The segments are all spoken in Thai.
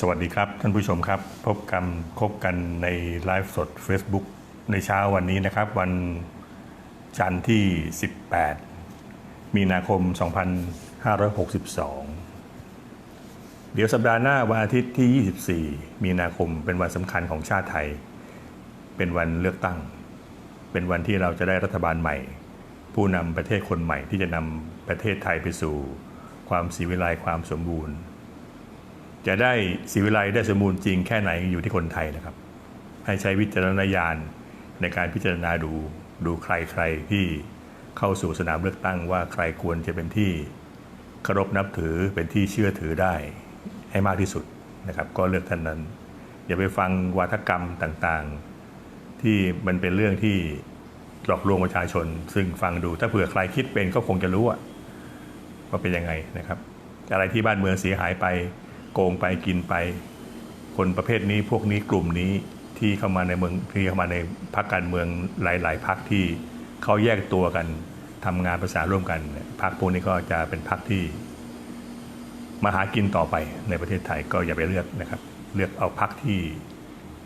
สวัสดีครับ ท่านผู้ชมครับ พบกันพบกันในไลฟ์สด Facebook ในเช้าวันนี้นะครับ วันจันทร์ที่ 18 มีนาคม 2562 เดี๋ยวสัปดาห์หน้าวันอาทิตย์ที่ 24 มีนาคมเป็นวันสำคัญของชาติไทย เป็นวันเลือกตั้ง เป็นวันที่เราจะได้รัฐบาลใหม่ ผู้นำประเทศคนใหม่ที่จะนำประเทศไทยไปสู่ ความสีวิไลความสมบูรณ์ จะได้สีวิไลได้สมบูรณ์จริงแค่ไหนอยู่ที่คนไทยนะครับ ให้ใช้วิจารณญาณในการพิจารณาดูดูใครใครที่เข้าสู่สนามเลือกตั้งว่าใครควรจะเป็นที่เคารพนับถือเป็นที่เชื่อถือได้ให้มากที่สุดนะครับ ก็เลือกท่านนั้น อย่าไปฟังวาทกรรมต่างๆ ที่มันเป็นเรื่องที่หลอกลวงประชาชน ซึ่งฟังดูถ้าเผื่อใครคิดเป็นก็คงจะรู้ว่าเป็นยังไงนะครับ อะไรที่บ้านเมืองเสียหายไป โกงไปกินไป คนประเภทนี้พวกนี้กลุ่มนี้ที่เข้ามาในเมืองที่เข้ามาในพรรคการเมืองหลาย ๆพรรคที่เขาแยกตัวกันทำงานประสานร่วมกันพรรคพวกนี้ก็จะเป็นพรรคที่ มาหากินต่อไปในประเทศไทยก็อย่าไปเลือกนะครับ เลือกเอาพรรคที่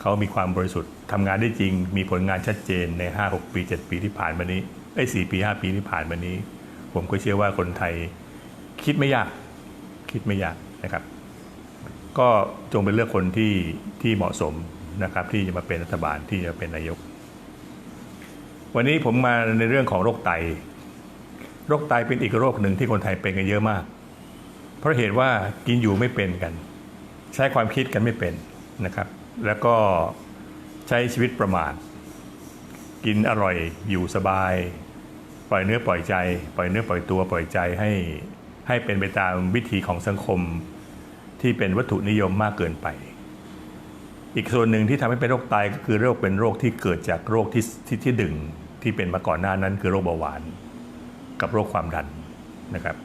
เขามีความบริสุทธิ์ทำงานได้จริง มีผลงานชัดเจนใน 5-6 ปี 7 ปีที่ผ่านมานี้ไอ้4ปี 5 ปีที่ผ่านมานี้ ผมก็เชื่อว่าคนไทยคิดไม่ยากคิดไม่ยากนะครับ ก็จงเป็นเลือกคนที่ที่เหมาะสมนะครับที่จะมาเป็นรัฐบาลที่จะเป็นนายก วันนี้ผมมาในเรื่องของโรคไต โรคไตเป็นอีกโรคหนึ่งที่คนไทยเป็นกันเยอะมาก เพราะเหตุว่ากินอยู่ไม่เป็นกัน ใช้ความคิดกันไม่เป็นนะครับ แล้วก็ใช้ชีวิตประมาทกินอร่อยอยู่สบาย ปล่อยเนื้อปล่อยใจ ปล่อยเนื้อปล่อยตัวปล่อยใจให้ให้เป็นไปตามวิธีของสังคม ที่เป็นวัตถุนิยมมากเกินไป อีกส่วนหนึ่งที่ทำให้เป็นโรคไตก็คือโรคเป็นโรคที่เกิดจากโรคที่ที่ที่ดึงที่เป็นมาก่อนหน้านั้น คือโรคเบาหวาน กับโรคความดันนะครับ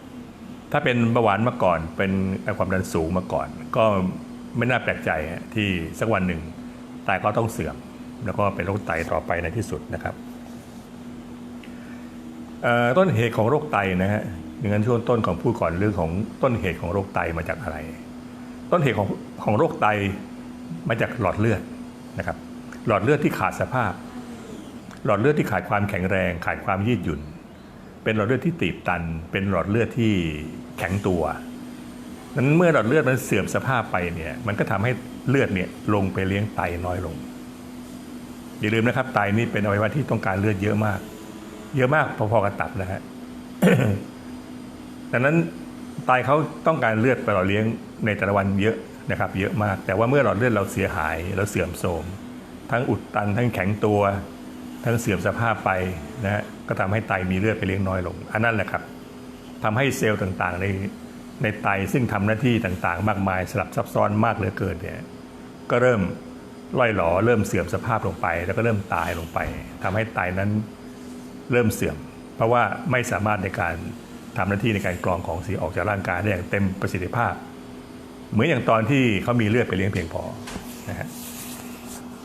ถ้าเป็นเบาหวานมาก่อนเป็นความดันสูงมาก่อน ก็ไม่น่าแปลกใจที่สักวันหนึ่งไตก็ต้องเสื่อม แล้วก็เป็นโรคไตต่อไปในที่สุดนะครับต้นเหตุของโรคไตนะฮะอย่างนั้นช่วงต้นของพูดก่อนเรื่องของต้นเหตุของโรคไตมาจากอะไร ต้นเหตุของของโรคไตมาจากหลอดเลือดนะครับ หลอดเลือดที่ขาดสภาพ หลอดเลือดที่ขาดความแข็งแรง ขาดความยืดหยุ่น เป็นหลอดเลือดที่ตีบตัน เป็นหลอดเลือดที่แข็งตัวนั้นเมื่อหลอดเลือดมันเสื่อมสภาพไปเนี่ยมันก็ทำให้เลือดเนี่ยลงไปเลี้ยงไตน้อยลง อย่าลืมนะครับ ไตนี่เป็นอวัยวะที่ต้องการเลือดเยอะมาก เยอะมากพอๆกับตับนะฮะดังนั้น ไตเขาต้องการเลือดไปหล่อเลี้ยงในแต่ละวันเยอะนะครับ เยอะมาก แต่ว่าเมื่อหลอดเลือดเราเสียหายเราเสื่อมโทรมทั้งอุดตันทั้งแข็งตัว ทั้งเสื่อมสภาพไปนะฮะก็ทำให้ไตมีเลือดไปเลี้ยงน้อยลง อันนั้นแหละครับทำให้เซลล์ต่างๆในในไตซึ่งทำหน้าที่ต่างๆ มากมายสลับซับซ้อนมากเหลือเกินเนี่ยก็เริ่มล่อยหลอเริ่มเสื่อมสภาพลงไป แล้วก็เริ่มตายลงไปทำให้ไตนั้นเริ่มเสื่อม เพราะว่าไม่สามารถในการ ทำหน้าที่ในการกรองของเสียออกจากร่างกายได้อย่างเต็มประสิทธิภาพ เหมือนอย่างตอนที่เขามีเลือดไปเลี้ยงเพียงพอนะฮะ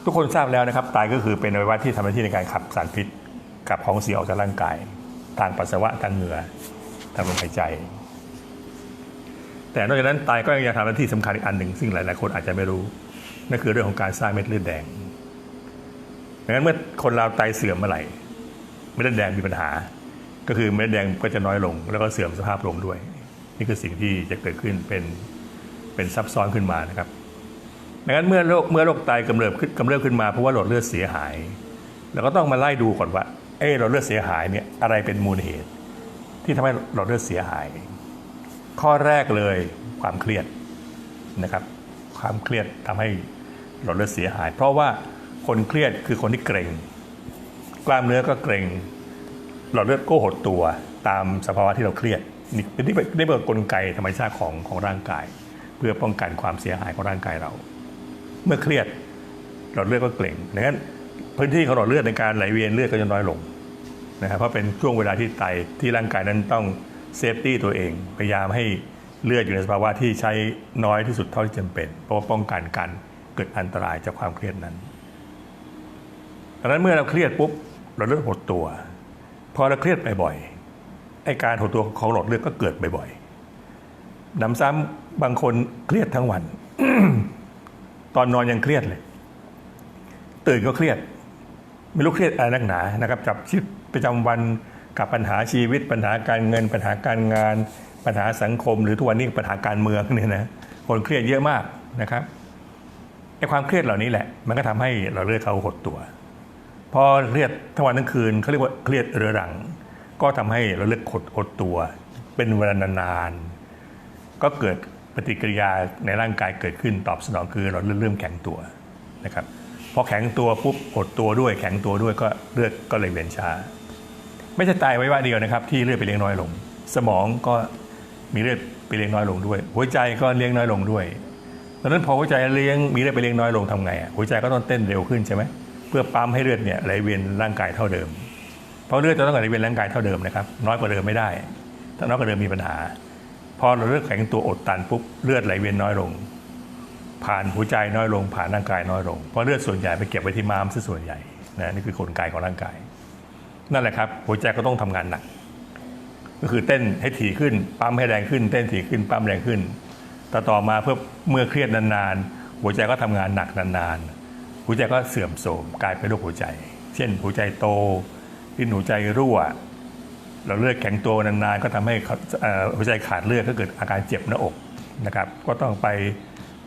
ทุกคนทราบแล้วนะครับไตก็คือเป็นอวัยวะที่ทำหน้าที่ในการขับสารพิษขับของเสียออกจากร่างกาย ทางปัสสาวะทางเหงื่อทางลมหายใจ แต่นอกจากนั้นไตก็ยังทำหน้าที่สำคัญอีกอันหนึ่งซึ่งหลาย ๆ คนอาจจะไม่รู้นั่นคือเรื่องของการสร้างเม็ดเลือดแดงดังนั้นเมื่อคนเราไตเสื่อมเมื่อไหร่เม็ดเลือดแดงมีปัญหา ก็คือเม็ดแดงก็จะน้อยลง แล้วก็เสื่อมสภาพลงด้วย นี่คือสิ่งที่จะเกิดขึ้นเป็นเป็นซับซ้อนขึ้นมานะครับดังนั้นเมื่อโรคเมื่อโรคไตกำเริบขึ้นกำเริบขึ้นมาเพราะว่าหลอดเลือดเสียหายเราก็ต้องมาไล่ดูก่อนว่าเออหลอดเลือดเสียหายเนี่ยอะไรเป็นมูลเหตุ ที่ทำให้หลอดเลือดเสียหาย ข้อแรกเลยความเครียดนะครับ ความเครียดทำให้หลอดเลือดเสียหาย เพราะว่าคนเครียดคือคนที่เกรงกล้ามเนื้อก็เกรง หลอดเลือดก็หดตัวตามสภาวะที่เราเครียดนี่เป็นที่ได้เป็นกลไกธรรมชาติของของร่างกาย เพื่อป้องกันความเสียหายของร่างกายเรา เมื่อเครียดหลอดเลือดก็เกร็งดังนั้นพื้นที่ของหลอดเลือดในการไหลเวียนเลือดก็จะน้อยลงนะครับเพราะเป็นช่วงเวลาที่ไตที่ร่างกายนั้นต้องเซฟตี้ตัวเอง พยายามให้เลือดอยู่ในสภาวะที่ใช้น้อยที่สุดเท่าที่จำเป็น เพราะว่าป้องกันการเกิดอันตรายจากความเครียดนั้นดังนั้นเมื่อเราเครียดปุ๊บเราเลือดหดตัว พอเราเครียดบ่อยไอการหดตัวของหลอดเลือดก็เกิดบ่อยๆนำซ้ำบางคนเครียดทั้งวัน ตอนนอนยังเครียดเลย ตื่นก็เครียด ไม่รู้เครียดอะไรนักหนานะครับกับชีวิตประจำวันกับปัญหาชีวิต ปัญหาการเงิน ปัญหาการงาน ปัญหาสังคม หรือทุกวันนี้ปัญหาการเมืองเนี่ยนะคนเครียดเยอะมากนะครับไอ้ความเครียดเหล่านี้แหละ มันก็ทำให้เราเลือดเขาหดตัว พอเครียดทั้งวันทั้งคืนเขาเรียกว่าเครียดเรื้อรัง ก็ทำให้เราเลือดหดหดตัว เป็นเวลานานๆก็เกิดปฏิกิริยาในร่างกายเกิดขึ้นตอบสนองคือเราเริ่มแข็งตัวนะครับพอแข็งตัวปุ๊บหดตัวด้วย แข็งตัวด้วยก็เลือดก็เลยเวียนช้า ไม่ใช่ตายไว้ว่าเดียวนะครับ ที่เลือดไปเลี้ยงน้อยลง สมองก็มีเลือดไปเลี้ยงน้อยลงด้วย หัวใจก็เลี้ยงน้อยลงด้วยดังนั้นพอหัวใจเลี้ยงมีเลือดไปเลี้ยงน้อยลงทำไงอะหัวใจก็ต้องเต้นเร็วขึ้นใช่ไหม เพื่อปั๊มให้เลือดเนี่ยไหลเวียนร่างกายเท่าเดิม เพราะเลือดจะต้องไหลเวียนร่างกายเท่าเดิมนะครับน้อยกว่าเดิมไม่ได้ ถ้าน้อยกว่าเดิมมีปัญหา พอเราเลือดแข็งตัวอดตันปุ๊บเลือดไหลเวียนน้อยลง ผ่านหัวใจน้อยลง ผ่านร่างกายน้อยลง เพราะเลือดส่วนใหญ่ไปเก็บไว้ที่ม้ามซะส่วนใหญ่นะนี่คือกลไกของร่างกาย นั่นแหละครับหัวใจก็ต้องทำงานหนัก ก็คือเต้นให้ถี่ขึ้นปั๊มให้แรงขึ้น เต้นถี่ขึ้นปั๊มแรงขึ้นต่อต่อมาเพื่อเมื่อเครียดนานๆหัวใจก็ทำงานหนักนานๆ หัวใจก็เสื่อมโทรมกลายเป็นโรคหัวใจ เช่นหัวใจโตลิ้นหัวใจรั่ว เราเลือดแข็งตัวนานๆ ก็ทำให้หัวใจขาดเลือดก็เกิดอาการเจ็บหน้าอกนะครับ ก็ต้องไป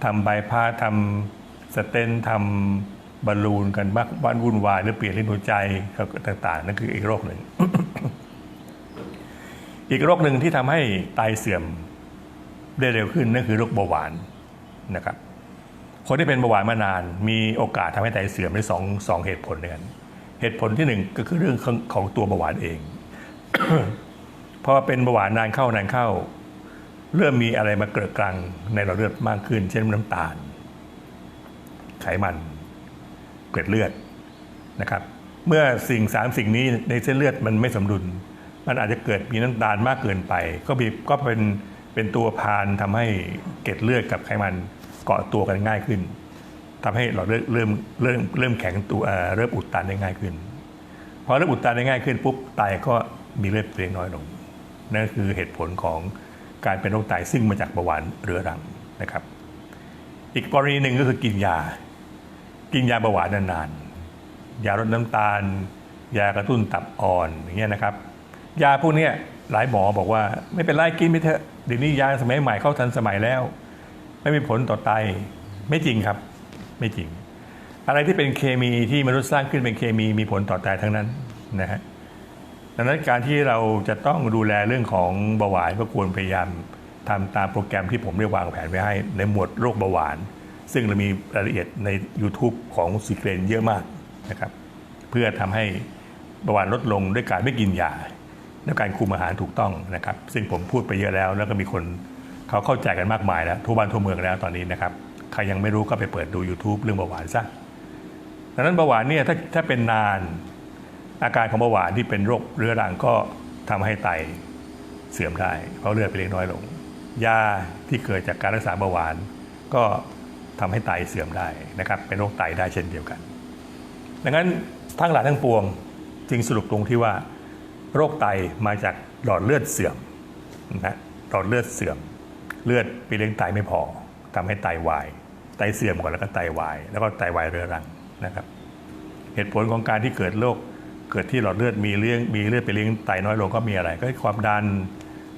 ทำใบพาทำสเตนทำบอลลูนกันบ้างบ้านวุ่นวายหรือเปลี่ยนลิ้นหัวใจต่างๆนั่นคืออีกโรคหนึ่ง อีกโรคหนึ่งที่ทำให้ไตเสื่อมได้เร็วขึ้นนั่นคือโรคเบาหวานนะครับ คนที่เป็นเบาหวานมานาน มีโอกาสทำให้ไตเสื่อมได้สองสองเหตุผลด้วยกันเหตุผลที่หนึ่งก็คือเรื่องของตัวเบาหวานเองพอเป็นเบาหวานนานเข้านานเข้า เริ่มมีอะไรมาเกิดกลางในหลอดเลือดมากขึ้น เช่นน้ำตาล ไขมันเกล็ดเลือดนะครับ เมื่อสิ่งสามสิ่งนี้ในเส้นเลือดมันไม่สมดุล มันอาจจะเกิดมีน้ำตาลมากเกินไป ก็มีก็เป็นเป็นตัวพานทำให้เกล็ดเลือดกับไขมัน เกาะตัวกันง่ายขึ้นทำให้หลอดเลือดเริ่มเริ่มเริ่มแข็งตัวเริ่มอุดตันได้ง่ายขึ้นพอเริ่มอุดตันได้ง่ายขึ้นปุ๊บไตก็มีเลือดเปลี่ยนน้อยลงนั่นคือเหตุผลของการเป็นโรคไตซึ่งมาจากเบาหวานเรื้อรังนะครับ อีกกรณีหนึ่งก็คือกินยา กินยาเบาหวานนานๆยาลดน้ำตาล ยากระตุ้นตับอ่อนอย่างเงี้ยนะครับ ยาพวกนี้หลายหมอบอกว่าไม่เป็นไรกินไปเถอะเดี๋ยวนี้ยาสมัยใหม่เข้าทันสมัยแล้ว ไม่มีผลต่อไตไม่จริงครับ ไม่จริง อะไรที่เป็นเคมีที่มนุษย์สร้างขึ้นเป็นเคมีมีผลต่อไตทั้งนั้นนะฮะดังนั้นการที่เราจะต้องดูแลเรื่องของเบาหวานก็ควรพยายามทำตามโปรแกรมที่ผมได้วางแผนไว้ให้ ในหมวดโรคเบาหวาน ซึ่งเรามีรายละเอียดใน YouTube ของซีเกรนเยอะมากนะครับเพื่อทำให้เบาหวานลดลงด้วยการไม่กินยาและการคุมอาหารถูกต้องนะครับ ซึ่งผมพูดไปเยอะแล้ว แล้วก็มีคน เขาเข้าใจกันมากมายแล้วทั่วบ้านทั่วเมืองแล้วตอนนี้นะครับใครยังไม่รู้ก็ไปเปิดดู YouTube เรื่องเบาหวานซะดังนั้นเบาหวานเนี่ยถ้าถ้าเป็นนานอาการของเบาหวานที่เป็นโรคเรื้อรังก็ทำให้ไตเสื่อมได้ เพราะเลือดไปเล็กน้อยลง ยาที่เกิดจากการรักษาเบาหวาน ก็ทำให้ไตเสื่อมได้นะครับ เป็นโรคไตได้เช่นเดียวกัน ดังนั้นทั้งหลายทั้งปวงจึงสรุปตรงที่ว่า โรคไตมาจากหลอดเลือดเสื่อมนะหลอดเลือดเสื่อม เลือดไปเลี้ยงไตไม่พอทำให้ไตวาย ไตเสื่อมก่อนแล้วก็ไตวาย แล้วก็ไตวายเรื้อรังนะครับ เหตุผลของการที่เกิดโรคเกิดที่หลอดเลือดมีเลี้ยงมีเลือดไปเลี้ยงไตน้อยลงก็มีอะไร ก็ความดัน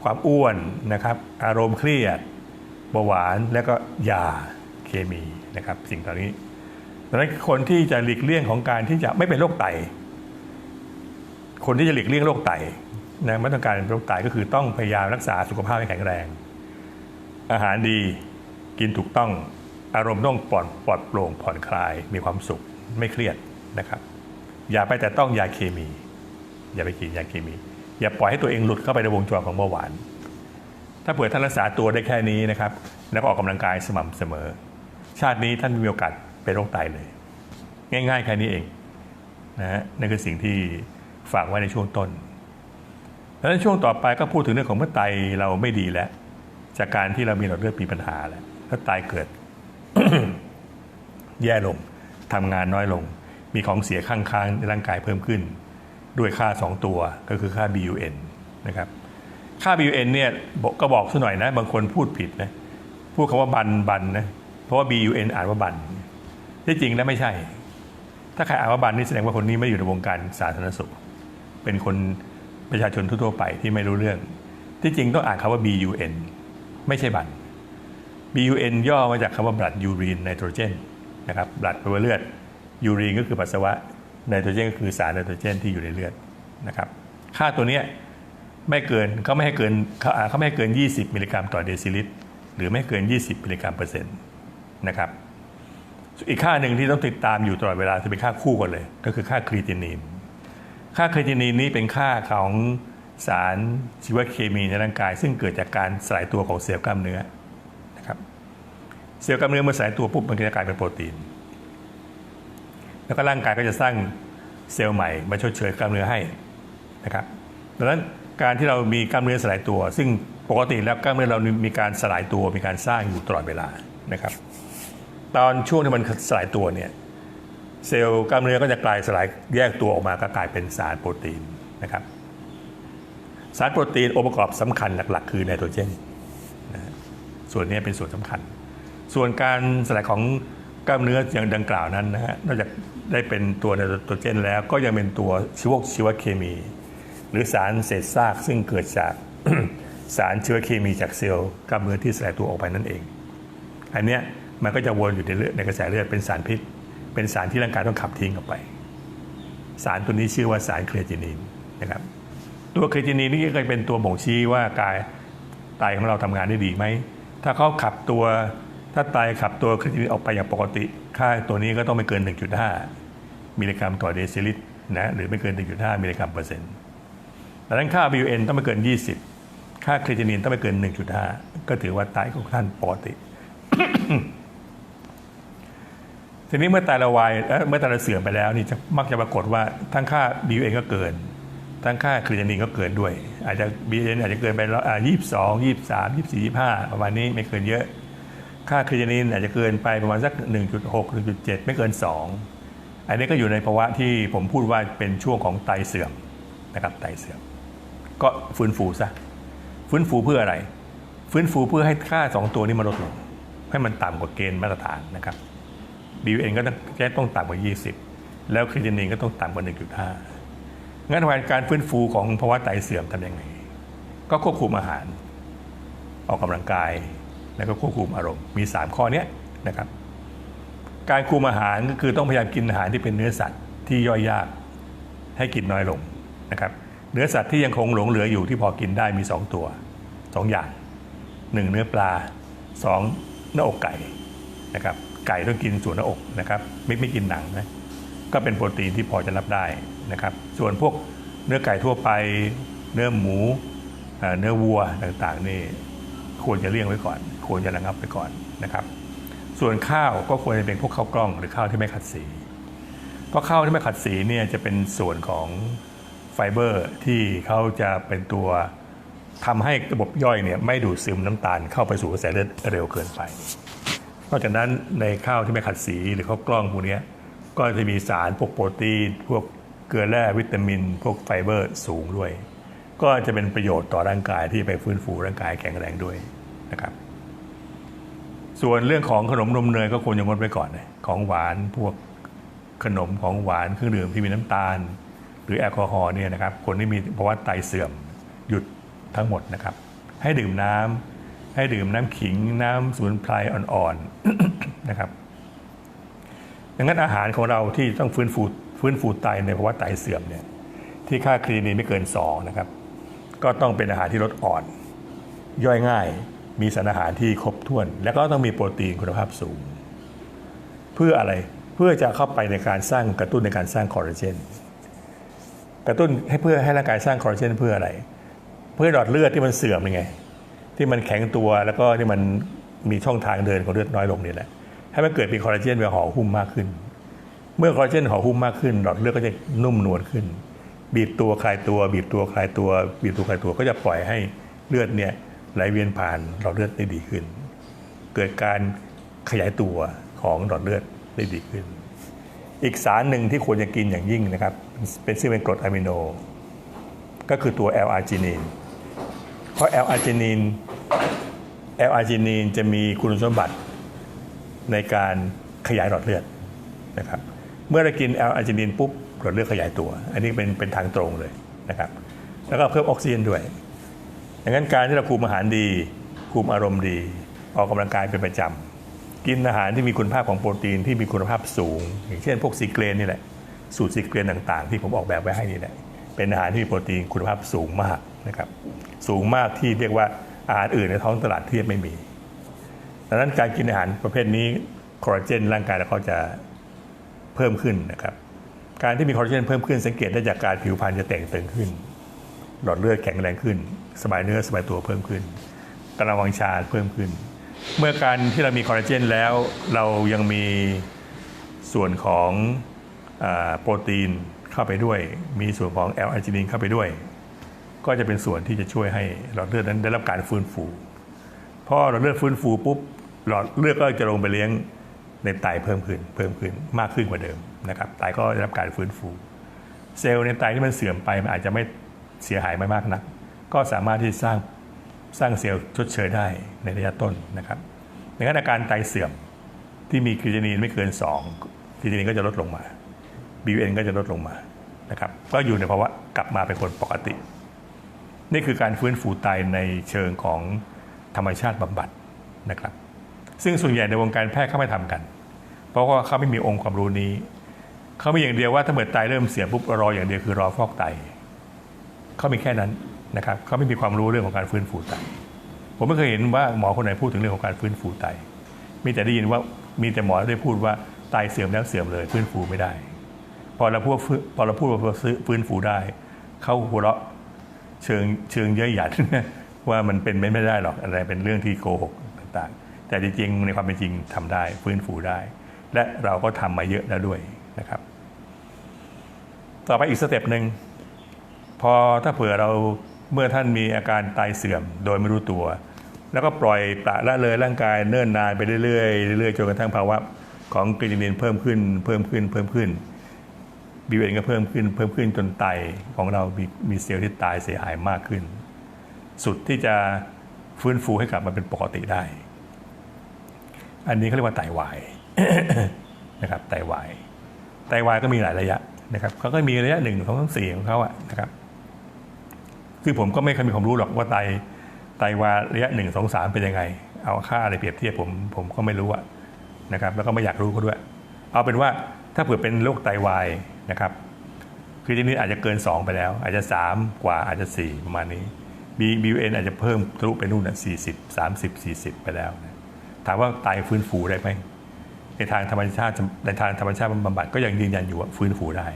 ความอ้วนนะครับ อารมณ์เครียดเบาหวานแล้วก็ยาเคมีนะครับ สิ่งเหล่านี้ดังนั้นคนที่จะหลีกเลี่ยงของการที่จะไม่เป็นโรคไต คนที่จะหลีกเลี่ยงโรคไตนะม่ต้องการเป็นโรคไตก็คือต้องพยายามรักษาสุขภาพให้แข็งแรง อาหารดีกินถูกต้องอารมณ์ต้องปลอดปลอดโปร่งผ่อนคลายมีความสุขไม่เครียดนะครับ อย่าไปแต่ต้องยาเคมี อย่าไปกินยาเคมี อย่าปล่อยให้ตัวเองหลุดเข้าไปในวงจรของเบาหวาน ถ้าเผื่อท่านรักษาตัวได้แค่นี้นะครับ แล้วก็ออกกำลังกายสม่ำเสมอ ชาตินี้ท่านมีโอกาสเป็นโรคไตเลย ง่ายๆแค่นี้เองนะฮะนั่นคือสิ่งที่ฝากไว้ในช่วงต้นดังนั้นช่วงต่อไปก็พูดถึงเรื่องของเมื่อไตเราไม่ดีแล้ว จากการที่เรามีหลอดเลือดมีปัญหาแล้วถ้าไตเกิด แย่ลงทำงานน้อยลง มีของเสียข้างๆในร่างกายเพิ่มขึ้น ด้วยค่า 2 ตัวก็คือค่า BUN นะครับค่า BUN เนี่ยก็บอกสัหน่อยนะ บางคนพูดผิดนะพูดคำว่าบันบันนะเพราะว่า BUN อ่านว่าบันที่จริงแล้วไม่ใช่ ถ้าใครอ่านว่าบันนี่แสดงว่าคนนี้ไม่อยู่ในวงการสาธารณสุข เป็นคนประชาชนทั่วๆไปที่ไม่รู้เรื่อง ที่จริงต้องอ่านคำว่า BUN ไม่ใช่บัน BUN ย่อมาจากคำว่า blood urine nitrogen นะครับ blood แปลว่าเลือด urine ก็คือปัสสาวะ nitrogen ก็คือสารไนโตรเจนที่อยู่ในเลือดนะครับค่าตัวเนี้ยไม่เกินเขาไม่ให้เกินเขาอ่าเขาไม่ให้เกิน 20 มิลลิกรัมต่อเดซิลิตรหรือไม่เกิน 20 มิลลิกรัมเปอร์เซ็นต์นะครับอีกค่าหนึ่งที่ต้องติดตามอยู่ตลอดเวลาจะเป็นค่าคู่กันเลย ก็คือค่าครีตินีน ค่าครีตินีนนี้เป็นค่าของ สารชีวเคมีในร่างกาย ซึ่งเกิดจากการสลายตัวของเซลล์กล้ามเนื้อนะครับเซลล์กล้ามเนื้อเมื่อสลายตัวปุ๊บมันก็จะกลายเป็นโปรตีน แล้วก็ร่างกายก็จะสร้างเซลล์ใหม่มาชดเชยกล้ามเนื้อให้นะครับดังนั้นการที่เรามีกล้ามเนื้อสลายตัว ซึ่งปกติแล้วกล้ามเนื้อเรามีการสลายตัวมีการสร้างอยู่ตลอดเวลานะครับ ตอนช่วงที่มันสลายตัวเนี่ยเซลล์กล้ามเนื้อก็จะกลายสลายแยกตัวออกมาก็กลายเป็นสารโปรตีนนะครับ สารโปรตีนองค์ประกอบสำคัญหลัก ๆ คือไนโตรเจนนะส่วนนี้เป็นส่วนสำคัญ ส่วนการสลายของกล้ามเนื้ออย่างดังกล่าวนั้นนะฮะนอกจากได้เป็นตัวไนโตรเจนแล้วก็ยังเป็นตัวชีวชีวเคมี หรือสารเศษซากซึ่งเกิดจากสารชีวเคมีจากเซลล์กล้ามเนื้อที่สลายตัวออกไปนั่นเอง อันเนี้ยมันก็จะวนอยู่ในเลือดในกระแสเลือดเป็นสารพิษ เป็นสารที่ร่างกายต้องขับทิ้งออกไป สารตัวนี้ชื่อว่าสารเครียตินินนะครับ ตัวเคยทินินนี่ก็เป็นตัวบ่งชี้ว่ากายไตของเราทำงานได้ดีไหม ถ้าเขาขับตัวถ้าไตขับตัวเคยทินินออกไปอย่างปกติ ค่าตัวนี้ก็ต้องไม่เกิน 1.5 มิลลิกรัมต่อเดซิลิตรนะหรือไม่เกิน 1.5 มิลลิกรัมเปอร์เซ็นต์ดังนั้นค่า BUN ต้องไม่เกิน 20 ค่าเครียตินินต้องไม่เกิน 1.5 ก็ถือว่าไตของท่านปกติ ทีนี้เมื่อไตเราวายเมื่อไตเราเสื่อมไปแล้วนี่จะมักจะปรากฏว่าทั้งค่า BUN ก็เกิน ทั้งค่าครีตินินก็เกินด้วย อาจจะ BUN อาจจะเกินไปแล้วยี่สิบสองยี่สามยี่สี่ยี่ห้าประมาณนี้ไม่เกินเยอะ ค่าครีตินินอาจจะเกินไปประมาณสัก1.6 1.7ไม่เกิน2อันนี้ก็อยู่ในภาวะที่ผมพูดว่าเป็นช่วงของไตเสื่อมนะครับไตเสื่อม ก็ฟื้นฟูซะฟื้นฟูเพื่ออะไร ฟื้นฟูเพื่อให้ค่า 2 ตัวนี้มันลดลง ให้มันต่ำกว่าเกณฑ์มาตรฐานนะครับ BUN ก็ต้องแค่ต้องต่ำกว่า 20 แล้วครีตินินก็ต้องต่ำกว่า 1.5 งั้นการฟื้นฟูของภาวะไตเสื่อมทำยังไง ก็ควบคุมอาหาร ออกกำลังกาย แล้วก็ควบคุมอารมณ์ มี 3 ข้อนี้นะครับ การคุมอาหารก็คือต้องพยายามกินอาหารที่เป็นเนื้อสัตว์ที่ย่อยยากให้กินน้อยลงนะครับ เนื้อสัตว์ที่ยังคงหลงเหลืออยู่ที่พอกินได้มี 2 ตัว 2 อย่าง 1 เนื้อปลา 2 หน้าอกไก่นะครับ ไก่ต้องกินส่วนหน้าอกนะครับ ไม่ไม่กินหนังนะ ก็เป็นโปรตีนที่พอจะรับได้ นะครับ ส่วนพวกเนื้อไก่ทั่วไป เนื้อหมู เนื้อวัวต่างๆนี่ควรจะเลี่ยงไว้ก่อน ควรจะระงับไปก่อนนะครับ ส่วนข้าวก็ควรจะเป็นพวกข้าวกล้องหรือข้าวที่ไม่ขัดสี เพราะข้าวที่ไม่ขัดสีเนี่ยจะเป็นส่วนของไฟเบอร์ที่เขาจะเป็นตัวทำให้ระบบย่อยเนี่ยไม่ดูดซึมน้ำตาลเข้าไปสู่กระแสเลือดเร็วเกินไป นอกจากนั้นในข้าวที่ไม่ขัดสีหรือข้าวกล้องพวกเนี้ยก็จะมีสารพวกโปรตีนพวก เกลือแร่วิตามิน พวกไฟเบอร์สูงด้วย ก็จะเป็นประโยชน์ต่อร่างกายที่ไปฟื้นฟูร่างกายแข็งแรงด้วยนะครับ ส่วนเรื่องของขนมนมเนยก็ควรจะงดไว้ก่อนนะของหวานพวกขนมของหวานเครื่องดื่มที่มีน้ำตาล หรือแอลกอฮอล์เนี่ยนะครับคนที่มีภาวะไตเสื่อมหยุดทั้งหมดนะครับ ให้ดื่มน้ำให้ดื่มน้ำขิงน้ำสมุนไพรอ่อนๆนะครับดังนั้นอาหารของเราที่ต้องฟื้นฟู ฟื้นฟูไตในภาวะไตเสื่อมเนี่ยที่ค่าครีนีนไม่เกิน2นะครับก็ต้องเป็นอาหารที่ลดอ่อน ย่อยง่ายมีสารอาหารที่ครบถ้วน แล้วก็ต้องมีโปรตีนคุณภาพสูง เพื่ออะไรเพื่อจะเข้าไปในการสร้างกระตุ้นในการสร้างคอลลาเจนกระตุ้นให้เพื่อให้ร่างกายสร้างคอลลาเจนเพื่ออะไร เพื่อหลอดเลือดที่มันเสื่อมยังไง ที่มันแข็งตัวแล้วก็ที่มันมีช่องทางเดินของเลือดน้อยลงนี่แหละให้มันเกิดเป็นคอลลาเจนเป็นห่อหุ้มมากขึ้น เมื่อคอลลาเจนห่อหุ้มมากขึ้น หลอดเลือดก็จะนุ่มนวลขึ้น บีบตัวคลายตัว บีบตัวคลายตัว บีบตัวคลายตัวก็จะปล่อยให้เลือดเนี่ยไหลเวียนผ่านหลอดเลือดได้ดีขึ้น เกิดการขยายตัวของหลอดเลือดได้ดีขึ้น อีกสารหนึ่งที่ควรจะกินอย่างยิ่งนะครับ เป็นซึ่งเป็นกรดอะมิโน ก็คือตัว L-arginine เพราะ L-arginine L-arginine จะมีคุณสมบัติในการขยายหลอดเลือดนะครับ เมื่อเรากินแอลอาร์จินินปุ๊บหลอดเลือดขยายตัว อันนี้เป็นเป็นทางตรงเลยนะครับ แล้วก็เพิ่มออกซิเจนด้วยดังนั้นการที่เราคุมอาหารดี คุมอารมณ์ดี ออกกำลังกายเป็นประจำกินอาหารที่มีคุณภาพของโปรตีนที่มีคุณภาพสูง อย่างเช่นพวกซีเกรนนี่แหละ สูตรซีเกรนต่างๆ ที่ผมออกแบบไว้ให้นี่แหละ เป็นอาหารที่มีโปรตีนคุณภาพสูงมากนะครับ สูงมากที่เรียกว่าอาหารอื่นในท้องตลาดเทียบไม่มี ดังนั้นการกินอาหารประเภทนี้คอลลาเจนร่างกายเราก็จะ เพิ่มขึ้นนะครับการที่มีคอลลาเจนเพิ่มขึ้นสังเกตได้จากการผิวพรรณจะแต่งตึงขึ้น หลอดเลือดแข็งแรงขึ้น สบายเนื้อสบายตัวเพิ่มขึ้นกำลังวังชาเพิ่มขึ้น เมื่อการที่เรามีคอลลาเจนแล้ว เรายังมีส่วนของอโปรตีนเข้าไปด้วย มีส่วนของแอลอาร์จินินเข้าไปด้วย ก็จะเป็นส่วนที่จะช่วยให้หลอดเลือดนั้นได้รับการฟื้นฟูพอหลอดเลือดฟื้นฟูปุ๊บหลอดเลือดก็จะลงไปเลี้ยง ในไตเพิ่มขึ้นเพิ่มขึ้นมากขึ้นกว่าเดิมนะครับไตก็ได้รับการฟื้นฟู เซลล์ในไตที่มันเสื่อมไปมันอาจจะไม่เสียหายไม่มากนัก ก็สามารถที่จะสร้างสร้างเซลล์ชดเชยได้ในระยะต้นนะครับดังนั้นอาการไตเสื่อมที่มีครีเจนีนไม่เกิน2ครีเจนีนก็จะลดลงมา BUN ก็จะลดลงมานะครับก็อยู่ในภาวะกลับมาเป็นคนปกติ นี่คือการฟื้นฟูไตในเชิงของธรรมชาติบำบัดนะครับ ซึ่งส่วนใหญ่ในวงการแพทย์เขาไม่ทำกัน เพราะว่าเขาไม่มีองค์ความรู้นี้ เขามีอย่างเดียวว่าถ้าเกิดไตเริ่มเสียปุ๊บรออย่างเดียวคือรอฟอกไต เขามีแค่นั้นนะครับเขาไม่มีความรู้เรื่องของการฟื้นฟูไต ผมไม่เคยเห็นว่าหมอคนไหนพูดถึงเรื่องของการฟื้นฟูไต มีแต่ได้ยินว่ามีแต่หมอได้พูดว่าไตเสื่อมแล้วเสื่อมเลยฟื้นฟูไม่ได้ พอเราพูดพอเราพูดว่าฟื้นฟูได้ เขาหัวเราะเชิงเชิงเย้ยหยันว่ามันเป็นไม่ได้หรอกอะไรเป็นเรื่องที่โกหกต่างๆ แต่จริงๆในความเป็นจริงทำได้ฟื้นฟูได้ และเราก็ทำมาเยอะแล้วด้วยนะครับ ต่อไปอีกสเต็ปหนึ่งพอถ้าเผื่อเราเมื่อท่านมีอาการไตเสื่อมโดยไม่รู้ตัว แล้วก็ปล่อยปละละเลยร่างกายเนิ่นนานไปเรื่อยๆเรื่อยๆจนกระทั่งภาวะของกรีนินเพิ่มขึ้น เพิ่มขึ้นเพิ่มขึ้นบีเวนก็เพิ่มขึ้น เพิ่มขึ้นจนไตของเรามีมีเซลล์ที่ตายเสียหายมากขึ้น สุดที่จะฟื้นฟูให้กลับมาเป็นปกติได้ อันนี้เขาเรียกว่าไตวาย นะครับไตวายไตวายก็มีหลายระยะนะครับเขาก็มีระยะหนึ่งของทั้งสี่ของเขาอะนะครับ คือผมก็ไม่เคยมีความรู้หรอกว่าไตไตวายระยะหนึ่งสองสามเป็นยังไง เอาค่าอะไรเปรียบเทียบผมผมก็ไม่รู้อะนะครับ แล้วก็ไม่อยากรู้ก็ด้วย เอาเป็นว่าถ้าเผื่อเป็นโรคไตวายนะครับ คือทีนี้อาจจะเกิน 2 ไปแล้ว อาจจะ 3 กว่าอาจจะ 4 ประมาณนี้ B B U N อาจจะเพิ่มทะลุไปนู่นนะ40 30 40 ไปแล้วนะถามว่าไตฟื้นฟูได้ไหม ในทางธรรมชาติในทางธรรมชาติบำบัดก็ยังยืนยันอยู่ว่าฟื้นฟูได้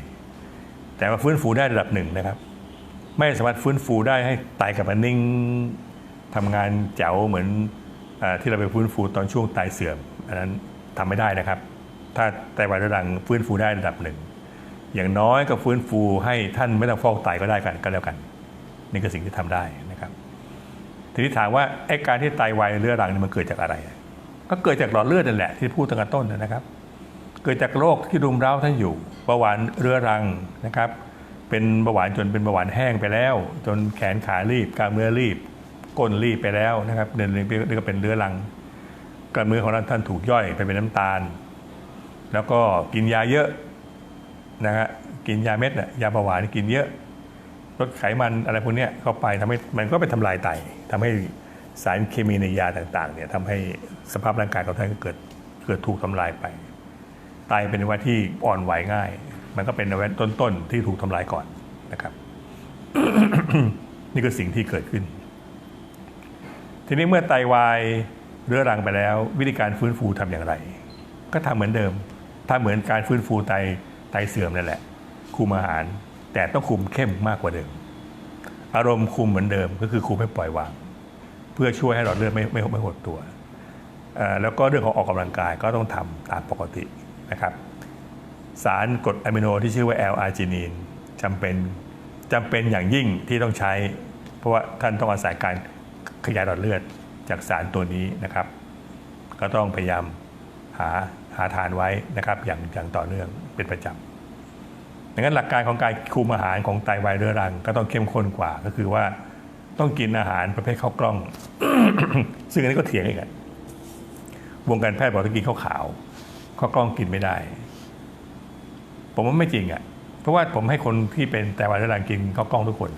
แต่ว่าฟื้นฟูได้ระดับหนึ่งนะครับ ไม่สามารถฟื้นฟูได้ให้ไตกลับมานิ่งทำงานแจ๋วเหมือนอที่เราไปฟื้นฟูตอนช่วงไตเสื่อมอันนั้นทำไม่ได้นะครับ ถ้าไตวายเรื้อรังฟื้นฟูได้ระดับหนึ่งอย่างน้อยก็ฟื้นฟูให้ท่านไม่ต้องฟอกไตก็ได้กันก็แล้วกันนี่คือสิ่งที่ทำได้นะครับ ทีนี้ถามว่าไอ้การที่ไตวายเรื้อรังนี่มันเกิดจากอะไร ก็เกิดจากหลอดเลือดนั่นแหละที่พูดตั้งแต่ต้นนะครับ เกิดจากโรคที่รุมเร้าท่านอยู่เบาหวานเรื้อรังนะครับ เป็นเบาหวานจนเป็นเบาหวานแห้งไปแล้ว จนแขนขารีบกล้ามเนื้อรีบก้นรีบไปแล้วนะครับเดินนี่ก็เป็นเรื้อรังกล้ามเนื้อของท่านถูกย่อยไปเป็นน้ำตาล แล้วก็กินยาเยอะนะฮะกินยาเม็ดน่ะยาเบาหวานกินเยอะลดไขมันอะไรพวกนี้เข้าไปทำให้มันก็ไปทำลายไตทำให้ สารเคมีในยาต่างๆเนี่ยทำให้สภาพร่างกายของท่านเกิดเกิดถูกทำลายไปไตเป็นอวัยวะที่อ่อนไหวง่าย มันก็เป็นอวัยวะต้นๆที่ถูกทำลายก่อนนะครับ นี่คือสิ่งที่เกิดขึ้น ทีนี้เมื่อไตวายเรื้อรังไปแล้ว วิธีการฟื้นฟูทำอย่างไร ก็ทำเหมือนเดิมทำเหมือนการฟื้นฟูไตไตเสื่อมนั่นแหละ คุมอาหารแต่ต้องคุมเข้มมากกว่าเดิม อารมณ์คุมเหมือนเดิมก็คือคุมให้ปล่อยวาง เพื่อช่วยให้หลอดเลือดไม่ไม่ไม่หดตัว แล้วก็เรื่องของออกกำลังกายก็ต้องทำตามปกตินะครับ สารกรดอะมิโนที่ชื่อว่าแอลอาร์จินีนจำเป็นจำเป็นอย่างยิ่งที่ต้องใช้ เพราะว่าท่านต้องอาศัยการขยายหลอดเลือดจากสารตัวนี้นะครับ ก็ต้องพยายามหาหาทานไว้นะครับอย่างอย่างต่อเนื่องเป็นประจำดังนั้นหลักการของการคุมอาหารของไตวายเรื้อรังก็ต้องเข้มข้นกว่าก็คือว่า ต้องกินอาหารประเภทข้าวกล้อง ซึ่งอันนี้ก็เถียงอีกวงการแพทย์บอกต้องกินข้าวขาวข้าวกล้องกินไม่ได้ ผมว่าไม่จริงอะ่ะเพราะว่าผมให้คนที่เป็นแต่วันรังกินข้าวกล้องทุกคน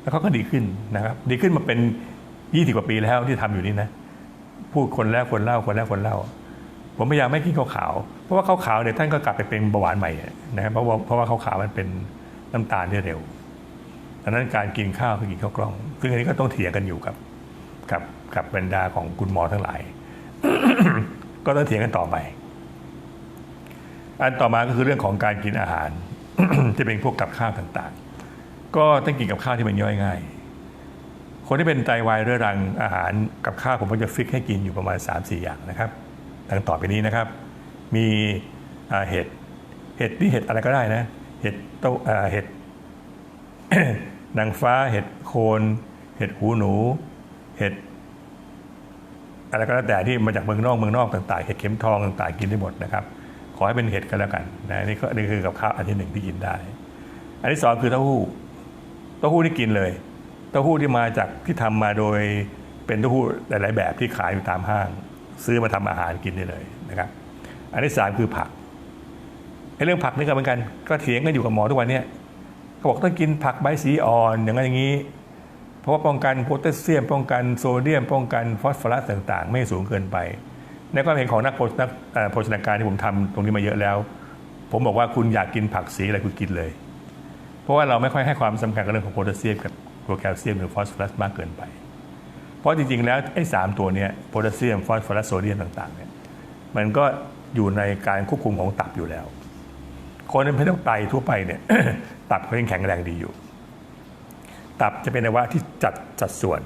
แล้วเขาก็ดีขึ้นนะครับ ดีขึ้นมาเป็นยี่สิบกว่าปีแล้วที่ทำอยู่นี่นะ พูดคนแล้วคนเล่าคนแล้วคนเล่า ผมพยายามไม่กินข้าวขาว เพราะว่าข้าวขาวเนี่ยท่านก็กลับไปเป็นเบาหวานใหม่นะครับเพราะว่าเพราะว่าข้าวขาวมันเป็นน้ำตาลเร็ว ดังนั้นการกินข้าวคือกินข้าวกล้องซึ่งอันนี้ก็ต้องเถียงกันอยู่กับกับกับบรรดาของคุณหมอทั้งหลาย ก็ต้องเถียงกันต่อไป อันต่อมาก็คือเรื่องของการกินอาหารที่เป็นพวกกับข้าวต่างๆ ก็ต้องกินกับข้าวที่มันย่อยง่าย คนที่เป็นไตวายเรื้อรังอาหารกับข้าวผมก็จะฟิกให้กินอยู่ประมาณ 3-4 อย่างนะครับดังต่อไปนี้นะครับ มีเห็ด เห็ดนี่เห็ดอะไรก็ได้นะ เห็ดเต้าเห็ด นางฟ้าเห็ดโคน เห็ดหูหนู เห็ดอะไรก็แล้วแต่ที่มาจากเมืองนอกเมืองนอกต่าง ๆ เห็ดเข็มทองต่างๆ กินได้หมดนะครับ ขอให้เป็นเห็ดกันแล้วกันนะนี่ก็นี่คือกับข้าวอันที่หนึ่งที่กินได้ อันที่สองคือเต้าหู้เต้าหู้ที่กินเลยเต้าหู้ที่มาจากที่ทำมาโดยเป็นเต้าหู้หลาย ๆ แบบที่ขายอยู่ตามห้าง ซื้อมาทำอาหารกินได้เลยนะครับอันที่สามคือผักไอ้เรื่องผักนี่ก็เหมือนกันก็เถียงกันอยู่กับหมอทุกวันเนี้ย เขาบอกต้องกินผักใบสีอ่อนอย่างนั้นอย่างนี้ เพราะว่าป้องกันโพแทสเซียม ป้องกันโซเดียม ป้องกันฟอสฟอรัสต่าง ๆ ไม่สูงเกินไป ในความเห็นของนักโภชนักเอ่อโภชนาการที่ผมทำตรงนี้มาเยอะแล้ว ผมบอกว่าคุณอยากกินผักสีอะไรคุณกินเลย เพราะว่าเราไม่ค่อยให้ความสำคัญกับเรื่องของโพแทสเซียมกับตัวแคลเซียมหรือฟอสฟอรัสมากเกินไป เพราะจริง ๆ แล้วไอ้สามตัวนี้โพแทสเซียม ฟอสฟอรัส โซเดียมต่างๆเนี่ยมันก็อยู่ในการควบคุมของตับอยู่แล้ว คนที่เป็นโรคไตทั่วไปเนี่ยตับเขายังแข็งแรงดีอยู่ ตับจะเป็นอวัยวะที่จัดจัดส่วน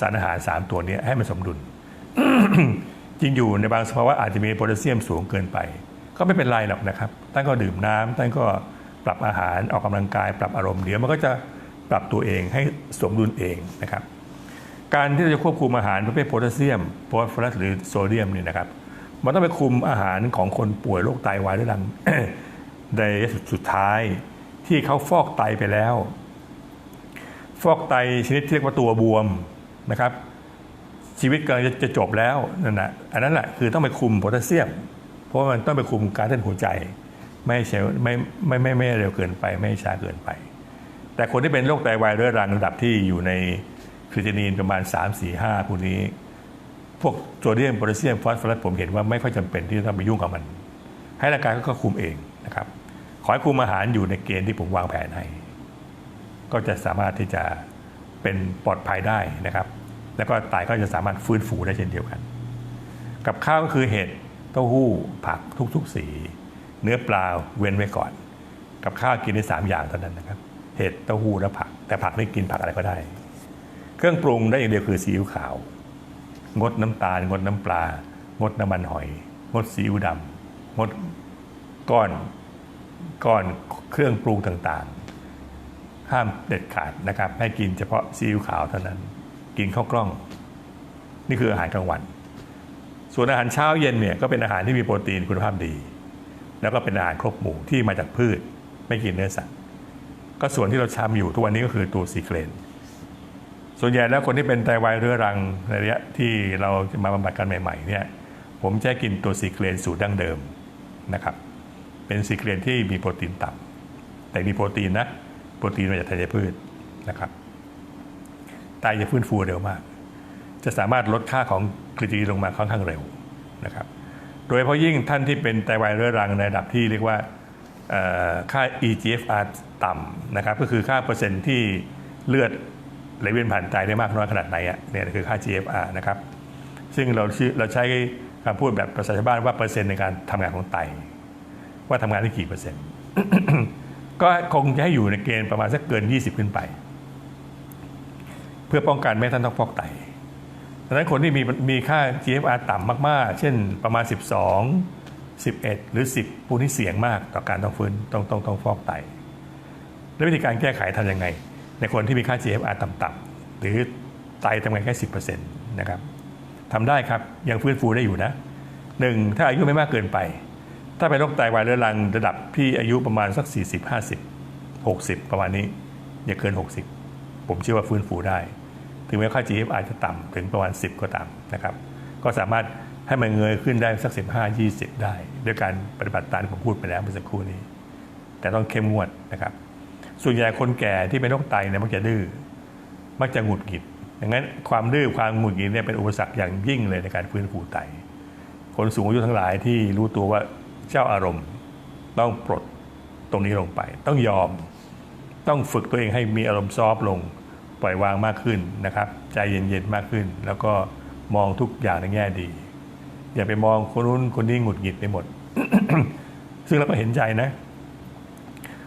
สารอาหารสามตัวนี้ให้มันสมดุล จริงอยู่ในบางสภาวะอาจจะมีโพแทสเซียมสูงเกินไป ก็ไม่เป็นไรหรอกนะครับท่านก็ดื่มน้ำท่านก็ปรับอาหารออกกำลังกาย ปรับอารมณ์เดี๋ยวมันก็จะปรับตัวเองให้สมดุลเองนะครับ การที่จะควบคุมอาหารประเภทโพแทสเซียมฟอสฟอรัสหรือโซเดียมเนี่ยนะครับ มันต้องไปคุมอาหารของคนป่วยโรคไตวายเรื้อรัง ในระยะสุดท้ายที่เขาฟอกไตไปแล้ว ฟอกไตชนิดที่เรียกว่าตัวบวมนะครับ ชีวิตกำลังจะจบแล้วนั่นแหะอันนั้นแหละคือต้องไปคุมโพแทสเซียม เพราะมันต้องไปคุมการเต้นหัวใจ ไม่ให้เฉวไม่ไม่ไม่ไม่เร็วเกินไปไม่ช้าเกินไป แต่คนที่เป็นโรคไตวายเรื้อรังระดับที่อยู่ในคริตินีนประมาณ 3 4 5พวกนี้ พวกโซเดียมโพแทสเซียมฟอสฟอรัสผมเห็นว่าไม่ค่อยจำเป็นที่จะต้องไปยุ่งกับมัน ให้ร่างกายก็คุมเองนะครับ ขอให้คุมอาหารอยู่ในเกณฑ์ที่ผมวางแผนให้ ก็จะสามารถที่จะเป็นปลอดภัยได้นะครับ แล้วก็ไตก็จะสามารถฟื้นฟูได้เช่นเดียวกัน กับข้าวก็คือเห็ดเต้าหู้ ผักทุกๆสี เนื้อปลาเว้นไว้ก่อน กับข้าวกินได้สามอย่างเท่านั้นนะครับ เห็ดเต้าหู้และผัก แต่ผักไม่กินผักอะไรก็ได้ เครื่องปรุงได้อย่างเดียวคือซีอิ๊วขาว งดน้ำตาล งดน้ำปลา งดน้ำมันหอย งดซีอิ๊วดำงดก้อน ก้อนเครื่องปรุงต่างๆ ห้ามเด็ดขาดนะครับ ให้กินเฉพาะซีอิ๊วขาวเท่านั้น กินข้าวกล้อง นี่คืออาหารกลางวัน ส่วนอาหารเช้าเย็นเนี่ยก็เป็นอาหารที่มีโปรตีนคุณภาพดี แล้วก็เป็นอาหารครบหมู่ที่มาจากพืช ไม่กินเนื้อสัตว์ก็ส่วนที่เราชำอยู่ทุกวันนี้ก็คือตัวซีเครนส่วนใหญ่แล้วคนที่เป็นไตวายเรื้อรังในระยะที่เราจะมาบำบัดกันใหม่ๆเนี่ยผมจะให้กินตัวซีเครนสูตรดั้งเดิมนะครับ เป็นซีเครนที่มีโปรตีนต่ำแต่มีโปรตีนนะ โปรตีนมาจากธัญพืชนะครับไตจะฟื้นฟูเร็วมาก จะสามารถลดค่าของกรีจีลงมาค่อนข้างเร็วนะครับโดยเฉพาะยิ่งท่านที่เป็นไตวายเรื้อรังในระดับที่เรียกว่าค่า EGFR ต่ำนะครับก็คือค่าเปอร์เซ็นต์ที่เลือดไหลเวียนผ่านไตได้มากน้อยขนาดไหนอะเนี่ยคือค่า GFR นะครับซึ่งเราเราใช้คำพูดแบบภาษาชาวบ้านว่าเปอร์เซ็นต์ในการทำงานของไต ว่าทำงานได้กี่เปอร์เซ็นต์ก็คงจะให้อยู่ในเกณฑ์ประมาณสักเกิน 20 ขึ้นไป เพื่อป้องกันไม่ให้ท่านต้องฟอกไตดังนั้นคนที่มีมีค่า GFR ต่ำมากๆ เช่นประมาณ 12 11 หรือ 10พวกนี้เสี่ยงมากต่อการต้องฟื้นต้องต้องต้องฟอกไต แล้ววิธีการแก้ไขทำยังไง ในคนที่มีค่า GFR ต่ำๆหรือไตทำงานแค่10%นะครับทำได้ครับยังฟื้นฟูได้อยู่นะหนึ่งถ้าอายุไม่มากเกินไป ถ้าเป็นโรคไตวายเรื้อรังระดับที่อายุประมาณสัก 40 50 60 ประมาณนี้ อย่าเกิน 60 ผมเชื่อว่าฟื้นฟูได้ ถึงแม้ค่า GFR จะต่ำถึงประมาณ 10 ก็ตามนะครับ ก็สามารถให้มันเงยขึ้นได้สักสิบห้ายี่สิบได้ ด้วยการปฏิบัติตามที่ผมพูดไปแล้วเมื่อสักครู่นี้ แต่ต้องเข้มงวดนะครับ ส่วนใหญ่คนแก่ที่เป็นโรคไตเนี่ยมักจะดื้อมักจะหงุดหงิดดังนั้นความดื้อความหงุดหงิดเนี่ยเป็นอุปสรรคอย่างยิ่งเลยในการฟื้นฟูไต คนสูงอายุทั้งหลายที่รู้ตัวว่า เจ้าอารมณ์ ต้องปลดตรงนี้ลงไป ต้องยอมต้องฝึกตัวเองให้มีอารมณ์ซอฟลง ปล่อยวางมากขึ้นนะครับ ใจเย็นๆมากขึ้น แล้วก็มองทุกอย่างในแง่ดี อย่าไปมองคนนู้นคนนี้หงุดหงิดไปหมด ซึ่งเราก็เห็นใจนะ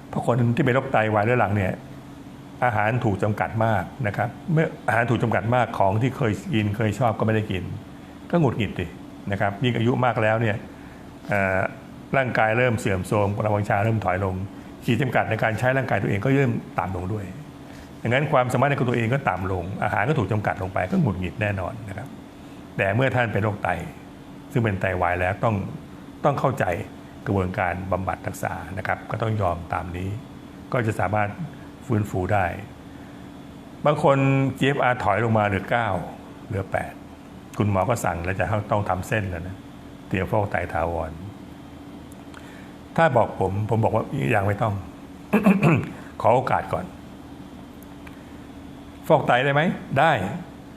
เพราะคนที่เป็นโรคไตวายเรื้อรังเนี่ยอาหารถูกจำกัดมากนะครับเมื่ออาหารถูกจำกัดมากของที่เคยกินเคยชอบก็ไม่ได้กิน ก็หงุดหงิดดินะครับยิ่งอายุมากแล้วเนี่ย ร่างกายเริ่มเสื่อมโทรมกำลังวังชาเริ่มถอยลง ขีดจำกัดในการใช้ร่างกายตัวเองก็เริ่มต่ำลงด้วยดังนั้นความสามารถในตัวเองก็ต่ำลง อาหารก็ถูกจำกัดลงไปก็หงุดหงิดแน่นอนนะครับ แต่เมื่อท่านเป็นโรคไต ซึ่งเป็นไตวายแล้วต้องต้องเข้าใจกระบวนการบำบัดรักษานะครับ ก็ต้องยอมตามนี้ ก็จะสามารถฟื้นฟูได้ บางคน GFR ถอยลงมาเหลือ 9 เหลือ 8 คุณหมอก็สั่งแล้วจะต้องทำเส้นแล้วนะเตรียมฟอกไตถาวร ถ้าบอกผม ผมบอกว่ายังไม่ต้อง ขอโอกาสก่อน ฟอกไตได้ไหม ได้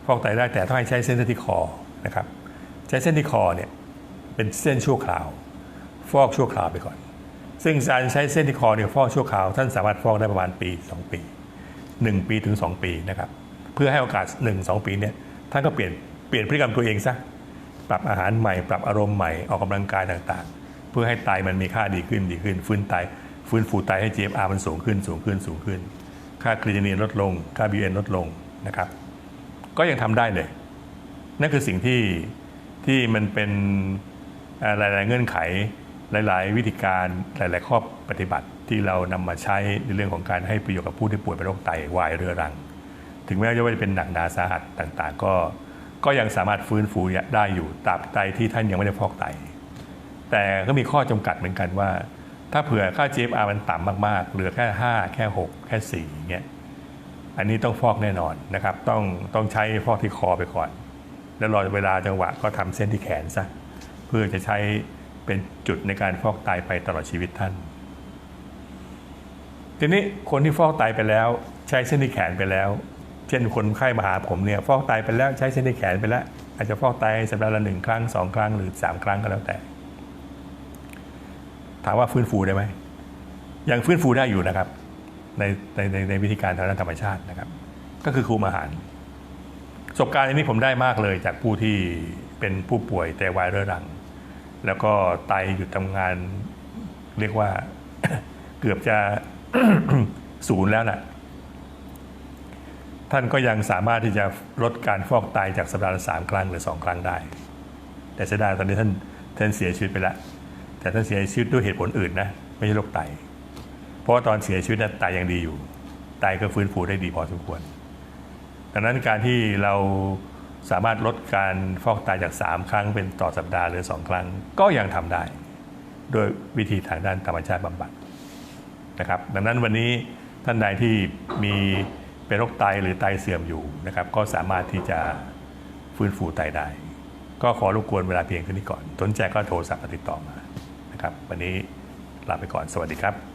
ฟอกไตได้แต่ต้องให้ใช้เส้นที่คอนะครับ ใช้เส้นที่คอเนี่ยเป็นเส้นชั่วคราว ฟอกชั่วคราวไปก่อน ซึ่งการใช้เส้นที่คอเนี่ยฟอกชั่วคราว ท่านสามารถฟอกได้ประมาณปี 2 ปี 1 ปีถึง 2 ปีนะครับ เพื่อให้โอกาส 1 2 ปีเนี่ยท่านก็เปลี่ยนเปลี่ยนพฤติกรรมตัวเองซะปรับอาหารใหม่ ปรับอารมณ์ใหม่ออกกำลังกายต่างๆ เพื่อให้ไตมันมีค่าดีขึ้นดีขึ้น ฟื้นไตฟื้นฟูไตให้ GFR มันสูงขึ้นสูงขึ้นสูงขึ้น ค่าครีตินินลดลง ค่า BN ลดลงนะครับ ก็ยังทำได้เลย นั่นคือสิ่งที่ที่มันเป็นอ่าหลาย ๆ เงื่อนไขหลาย ๆ วิธีการหลาย ๆ ข้อปฏิบัติที่เรานำมาใช้ในเรื่องของการให้ประโยชน์กับผู้ที่ป่วยเป็นโรคไตวายเรื้อรัง ถึงแม้ว่าจะเป็นหนักหนาสาหัสต่าง ๆ ก็ก็ยังสามารถฟื้นฟูได้อยู่ตราบใดที่ท่านยังไม่ได้ฟอกไต แต่ก็มีข้อจำกัดเหมือนกันว่า ถ้าเผื่อค่า GFR มันต่ำมากๆ เหลือแค่ 5 แค่ 6 แค่4อย่างเงี้ยอันนี้ต้องฟอกแน่นอนนะครับ ต้องต้องใช้ฟอกที่คอไปก่อน แล้วรอเวลาจังหวะก็ทำเส้นที่แขนซะเพื่อจะใช้เป็นจุดในการฟอกไตไปตลอดชีวิตท่าน ทีนี้คนที่ฟอกไตไปแล้ว ใช้เส้นที่แขนไปแล้ว เช่นคนไข้มาหาผมเนี่ยฟอกไตไปแล้วใช้เส้นที่แขนไปแล้ว อาจจะฟอกไตสัปดาห์ละหนึ่งครั้งสองครั้งหรือสามครั้งก็แล้วแต่ ถามว่าฟื้นฟูได้ไหมยังฟื้นฟูได้อยู่นะครับ ในในในในวิธีการทางด้านธรรมชาตินะครับ ก็คือคุมอาหารประสบการณ์อันนี้ผมได้มากเลยจากผู้ที่เป็นผู้ป่วยแต่วายเรื้อรัง แล้วก็ไตหยุดทำงาน เรียกว่าเกือบจะศูนย์แล้วนะ่ะท่านก็ยังสามารถที่จะลดการฟอกไตจากสัปดาห์ละสามครั้งหรือสองครั้งได้ แต่เสียดายตอนนี้ท่านท่านเสียชีวิตไปแล้ว แต่ท่านเสียชีวิตด้วยเหตุผลอื่นนะไม่ใช่โรคไต เพราะว่าตอนเสียชีวิตนั้นไตยังดีอยู่ไตก็ฟื้นฟูได้ดีพอสมควร ดังนั้นการที่เราสามารถลดการฟอกไตจาก 3 ครั้งเป็นต่อสัปดาห์หรือ 2 ครั้งก็ยังทำได้ โดยวิธีทางด้านธรรมชาติบำบัดนะครับ ดังนั้นวันนี้ท่านใดที่มีเป็นโรคไตหรือไตเสื่อมอยู่นะครับ ก็สามารถที่จะฟื้นฟูไตได้ ก็ขอรบกวนเวลาเพียงเท่านี้ก่อนสนใจก็โทรศัพท์มติดต่อมา ครับ วันนี้ลาไปก่อนสวัสดีครับ